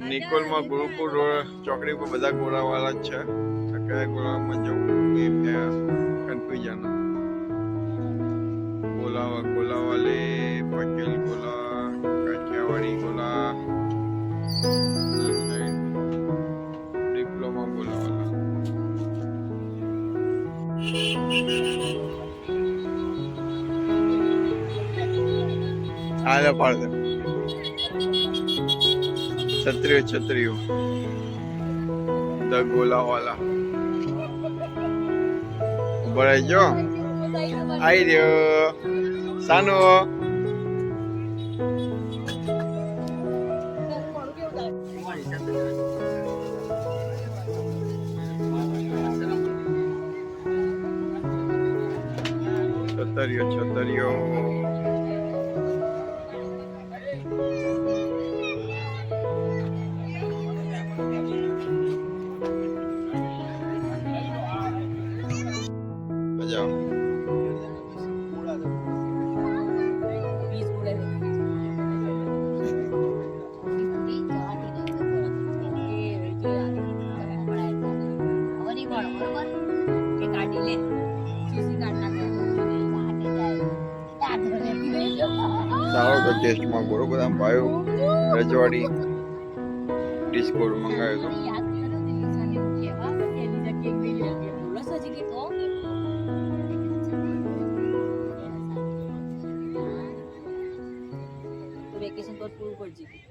નિકોલમાં ગુરુકુળ road ચોકડી પર બધા ગોળાવાળા જ છે તો કયા ગોળામાં જવું એ કન્ફ્યુઝન ગોલા ગોલાવાલે પટેલ ગોલા કાઠિયાવાડી ગોલા ડિપ્લોમા ગોલાવાલા આલે પાડ દે છત્રીઓ છત્રીઓ ધ ગોલાવાલા ઊભો ગયો આઈ રહ્યો. સાનો. છતરીઓ છતરીઓ સારો તો ટેસ્ટમાં બરોબર આમ ભાયો રજવાડી ડિસ્કોડ મંગાવ્યો હતો. વેકેશન પર પૂરું પડી જશે